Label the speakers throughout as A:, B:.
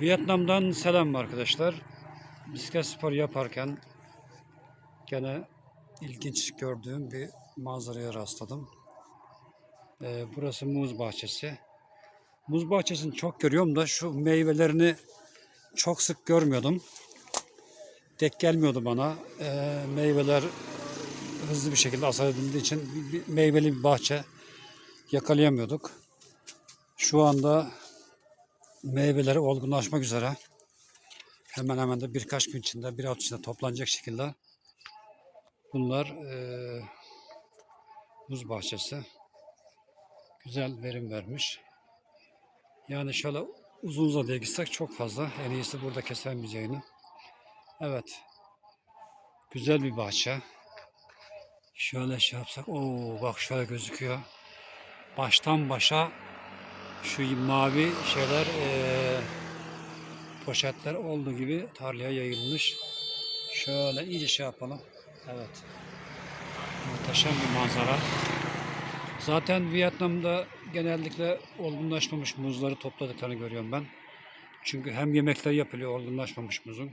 A: Vietnam'dan selam arkadaşlar. Bisiklet spor yaparken gene ilginç gördüğüm bir manzaraya rastladım. Ee, burası muz bahçesi. Muz bahçesini çok görüyorum da şu meyvelerini çok sık görmüyordum. Dek gelmiyordu bana. Ee, meyveler hızlı bir şekilde hasat edildiği için bir- bir meyveli bir bahçe yakalayamıyorduk. Şu anda meyveleri olgunlaşmak üzere. Hemen hemen de birkaç gün içinde, bir hafta içinde toplanacak şekilde. Bunlar eee muz bahçesi. Güzel verim vermiş. Yani şöyle uzun uzadıya gitsek çok fazla. En iyisi burada kesemeyeceğini. Evet. Güzel bir bahçe. Şöyle şey yapsak. Oo bak şöyle gözüküyor. Baştan başa şu mavi şeyler eee, poşetler olduğu gibi tarlaya yayılmış. Şöyle iyice şey yapalım. Evet. Muhteşem bir manzara. Zaten Vietnam'da genellikle olgunlaşmamış muzları topladıklarını görüyorum ben. Çünkü hem yemekler yapılıyor olgunlaşmamış muzun.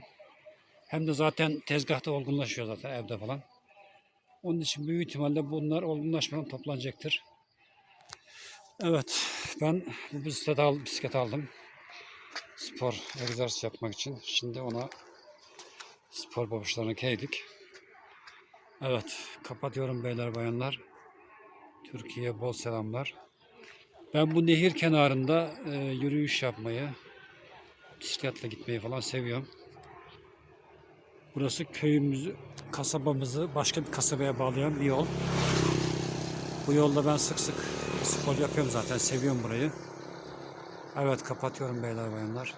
A: Hem de zaten tezgahta olgunlaşıyor zaten evde falan. Onun için büyük ihtimalle bunlar olgunlaşmadan toplanacaktır. Evet, ben bu bisiklet, al, bisiklet aldım. Spor, egzersiz yapmak için. Şimdi ona spor babuşlarını keydik. Evet, kapatıyorum beyler bayanlar. Türkiye'ye bol selamlar. Ben bu nehir kenarında e, yürüyüş yapmayı, bisikletle gitmeyi falan seviyorum. Burası köyümüzü, kasabamızı başka bir kasabaya bağlayan bir yol. Bu yolda ben sık sık spor yapıyorum zaten. Seviyorum burayı. Evet kapatıyorum beyler bayanlar.